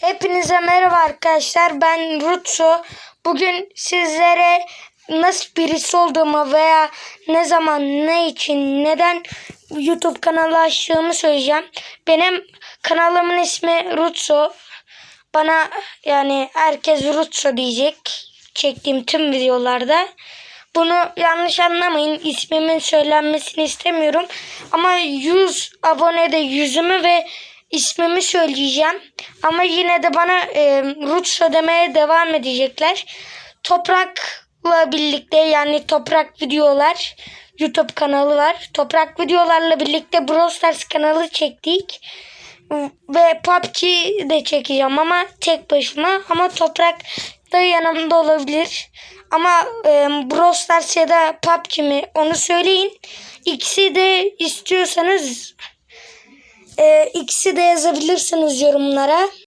Hepinize merhaba arkadaşlar. Ben Rutsu. Bugün sizlere nasıl birisi olduğumu veya ne zaman, ne için, neden YouTube kanalı açtığımı söyleyeceğim. Benim kanalımın ismi Rutsu. Bana yani herkes Rutsu diyecek. Çektiğim tüm videolarda. Bunu yanlış anlamayın. İsmimin söylenmesini istemiyorum. Ama 100 abonede yüzümü ve ismimi söyleyeceğim. Ama yine de bana e, Rutsu demeye devam edecekler. Toprak'la birlikte yani Toprak videolar YouTube kanalı var. Toprak videolarla birlikte Brawl Stars kanalı çektik. Ve PUBG de çekeceğim ama tek başıma. Ama Toprak da yanımda olabilir. Ama e, Brawl Stars ya da PUBG mi onu söyleyin. İkisi de istiyorsanız e, ikisi de yazabilirsiniz yorumlara.